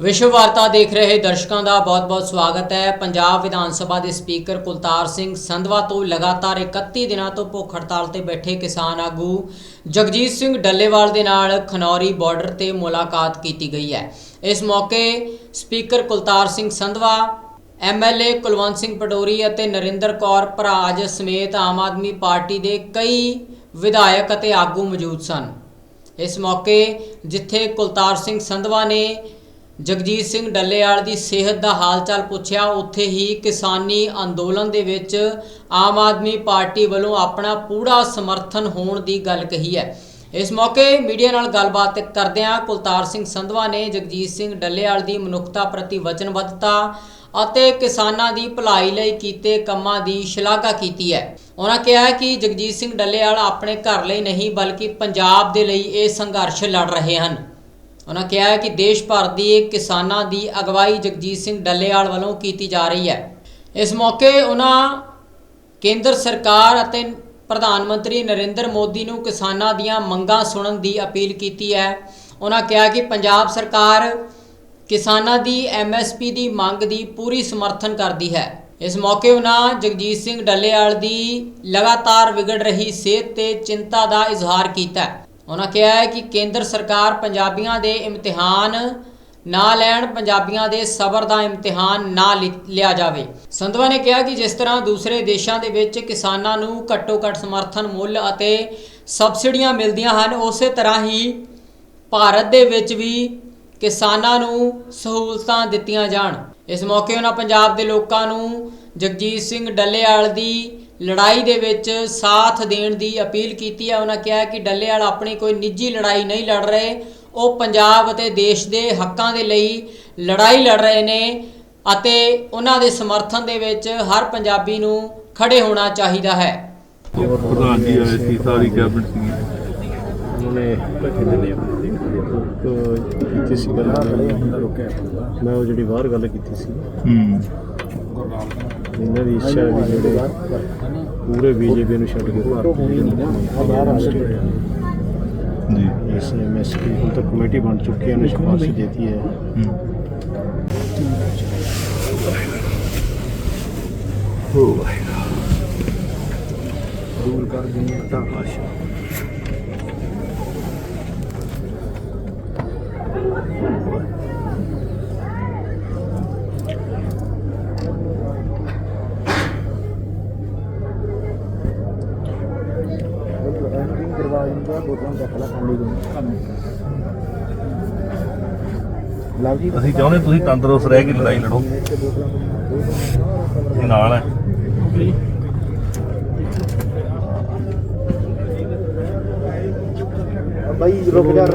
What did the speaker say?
ਵਿਸ਼ਵ ਵਾਰਤਾ ਦੇਖ ਰਹੇ ਦਰਸ਼ਕਾਂ ਦਾ ਬਹੁਤ-ਬਹੁਤ ਸਵਾਗਤ ਹੈ। ਪੰਜਾਬ ਵਿਧਾਨ ਸਭਾ ਦੇ ਸਪੀਕਰ ਕੁਲਤਾਰ ਸਿੰਘ ਸੰਧਵਾ ਤੋਂ ਲਗਾਤਾਰ 31 ਦਿਨਾਂ ਤੋਂ ਭੁੱਖ ਹੜਤਾਲ ਤੇ ਬੈਠੇ ਕਿਸਾਨ ਆਗੂ ਜਗਜੀਤ ਸਿੰਘ ਡੱਲੇਵਾਲ ਦੇ ਨਾਲ ਖਨੌਰੀ ਬਾਰਡਰ ਤੇ ਮੁਲਾਕਾਤ ਕੀਤੀ ਗਈ ਹੈ। ਇਸ ਮੌਕੇ ਸਪੀਕਰ ਕੁਲਤਾਰ ਸਿੰਘ ਸੰਧਵਾ ਐਮਐਲਏ ਕੁਲਵੰਤ ਸਿੰਘ ਪਟੋਰੀ ਅਤੇ ਨਰਿੰਦਰ ਕੌਰ ਭਰਾਜ ਸਮੇਤ ਆਮ ਆਦਮੀ ਪਾਰਟੀ ਦੇ ਕਈ ਵਿਧਾਇਕ ਅਤੇ ਆਗੂ ਮੌਜੂਦ ਸਨ। ਇਸ ਮੌਕੇ ਜਿੱਥੇ ਕੁਲਤਾਰ ਸਿੰਘ ਸੰਧਵਾ ਨੇ ਜਗਜੀਤ ਸਿੰਘ ਡੱਲੇਵਾਲ ਦੀ ਸਿਹਤ ਦਾ ਹਾਲਚਾਲ ਪੁੱਛਿਆ, ਉੱਥੇ ਹੀ ਕਿਸਾਨੀ ਅੰਦੋਲਨ ਦੇ ਵਿੱਚ ਆਮ ਆਦਮੀ ਪਾਰਟੀ ਵੱਲੋਂ ਆਪਣਾ ਪੂਰਾ ਸਮਰਥਨ ਹੋਣ ਦੀ ਗੱਲ ਕਹੀ ਹੈ। ਇਸ ਮੌਕੇ ਮੀਡੀਆ ਨਾਲ ਗੱਲਬਾਤ ਕਰਦਿਆਂ ਕੁਲਤਾਰ ਸਿੰਘ ਸੰਧਵਾ ਨੇ ਜਗਜੀਤ ਸਿੰਘ ਡੱਲੇਵਾਲ ਦੀ ਮਨੁੱਖਤਾ ਪ੍ਰਤੀ ਵਚਨਬੱਧਤਾ ਅਤੇ ਕਿਸਾਨਾਂ ਦੀ ਭਲਾਈ ਲਈ ਕੀਤੇ ਕੰਮਾਂ ਦੀ ਸ਼ਲਾਘਾ ਕੀਤੀ ਹੈ। ਉਹਨਾਂ ਕਿਹਾ ਕਿ ਜਗਜੀਤ ਸਿੰਘ ਡੱਲੇਵਾਲ ਆਪਣੇ ਘਰ ਲਈ ਨਹੀਂ, ਬਲਕਿ ਪੰਜਾਬ ਦੇ ਲਈ ਇਹ ਸੰਘਰਸ਼ ਲੜ ਰਹੇ ਹਨ। ਉਹਨਾਂ ਕਿਹਾ ਕਿ ਦੇਸ਼ ਭਰ ਦੀ ਕਿਸਾਨਾਂ ਦੀ ਅਗਵਾਈ ਜਗਜੀਤ ਸਿੰਘ ਡੱਲੇਵਾਲ ਵੱਲੋਂ ਕੀਤੀ ਜਾ ਰਹੀ ਹੈ। ਇਸ ਮੌਕੇ ਉਹਨਾਂ ਕੇਂਦਰ ਸਰਕਾਰ ਅਤੇ ਪ੍ਰਧਾਨ ਮੰਤਰੀ ਨਰਿੰਦਰ ਮੋਦੀ ਨੂੰ ਕਿਸਾਨਾਂ ਦੀਆਂ ਮੰਗਾਂ ਸੁਣਨ ਦੀ ਅਪੀਲ ਕੀਤੀ ਹੈ। ਉਹਨਾਂ ਕਿਹਾ ਕਿ ਪੰਜਾਬ ਸਰਕਾਰ ਕਿਸਾਨਾਂ ਦੀ ਐਮਐਸਪੀ ਦੀ ਮੰਗ ਦੀ ਪੂਰੀ ਸਮਰਥਨ ਕਰਦੀ ਹੈ। ਇਸ ਮੌਕੇ ਉਹਨਾਂ ਜਗਜੀਤ ਸਿੰਘ ਡੱਲੇਵਾਲ ਦੀ ਲਗਾਤਾਰ ਵਿਗੜ ਰਹੀ ਸਿਹਤ ਤੇ ਚਿੰਤਾ ਦਾ ਇਜ਼ਹਾਰ ਕੀਤਾ ਉਹਨਾਂ ਕਿਹਾ ਹੈ ਕਿ ਕੇਂਦਰ ਸਰਕਾਰ ਪੰਜਾਬੀਆਂ ਦੇ ਇਮਤਿਹਾਨ ਨਾ ਲੈਣ, ਪੰਜਾਬੀਆਂ ਦੇ ਸਬਰ ਦਾ ਇਮਤਿਹਾਨ ਨਾ ਲਿ- ਲਿਆ ਜਾਵੇ। ਸੰਧਵਾ ਨੇ ਕਿਹਾ ਕਿ ਜਿਸ ਤਰ੍ਹਾਂ ਦੂਸਰੇ ਦੇਸ਼ਾਂ ਦੇ ਵਿੱਚ ਕਿਸਾਨਾਂ ਨੂੰ ਘੱਟੋ-ਘੱਟ ਸਮਰਥਨ ਮੁੱਲ ਅਤੇ ਸਬਸਿਡੀਆਂ ਮਿਲਦੀਆਂ ਹਨ, ਉਸੇ ਤਰ੍ਹਾਂ ਹੀ ਭਾਰਤ ਦੇ ਵਿੱਚ ਵੀ ਕਿਸਾਨਾਂ ਨੂੰ ਸਹੂਲਤਾਂ ਦਿੱਤੀਆਂ ਜਾਣ। ਇਸ ਮੌਕੇ ਉਹਨਾਂ ਪੰਜਾਬ ਦੇ ਲੋਕਾਂ ਨੂੰ ਜਗਜੀਤ ਸਿੰਘ ਡੱਲੇਵਾਲ ਦੀ ਲੜਾਈ ਦੇ ਵਿੱਚ ਸਾਥ ਦੇਣ ਦੀ ਅਪੀਲ ਕੀਤੀ ਹੈ ਉਹਨਾਂ ਕਿਹਾ ਕਿ ਡੱਲੇਵਾਲ ਆਪਣੀ ਕੋਈ ਨਿੱਜੀ ਲੜਾਈ ਨਹੀਂ ਲੜ ਰਹੇ। ਉਹ ਪੰਜਾਬ ਅਤੇ ਦੇਸ਼ ਦੇ ਹੱਕਾਂ ਦੇ ਲਈ ਲੜਾਈ ਲੜ ਰਹੇ ਨੇ ਅਤੇ ਉਹਨਾਂ ਦੇ ਸਮਰਥਨ ਦੇ ਵਿੱਚ ਹਰ ਪੰਜਾਬੀ ਨੂੰ ਖੜੇ ਹੋਣਾ ਚਾਹੀਦਾ ਹੈ। ਪ੍ਰਧਾਨ ਜੀ ਆਏ ਸੀ ਸਾਰੀ ਕੈਬਨਿਟ ਸੀ ਉਹਨੇ ਇੱਕ ਕੀਤੀ ਸੀ ਗੱਲ ਮੈਂ ਉਹ ਜਿਹੜੀ ਬਾਹਰ ਗੱਲ ਕੀਤੀ ਸੀ। ਹੂੰ। ਇਹਨਾਂ ਦੀ ਇੱਛਾ ਵੀ ਜਿਹੜੇ ਪੂਰੇ ਬੀਜੇਪੀ ਨੂੰ ਛੱਡ ਕੇ ਭਾਰਤ ਜੀ। ਇਸ ਐਮਐਸਪੀ ਹੁਣ ਤੱਕ ਕਮੇਟੀ ਬਣ ਚੁੱਕੀ ਹੈ ਉਹਨੇ ਸਿਫਾਰਿਸ਼ ਦਿੱਤੀ ਹੈ। ਹੂੰ। ਦੂਰ ਕਰ ਦੇਣੀ ਤਾਂ ਆਸ਼ਾ ਅਸੀਂ ਚਾਹੁੰਦੇ ਤੁਸੀਂ ਤੰਦਰੁਸਤ ਰਹਿ ਕੇ ਲੜਾਈ ਲੜੋ। ਇਹ ਨਾਲ ਹੈ। ਬਾਈ ਰੁਕ ਜਾ।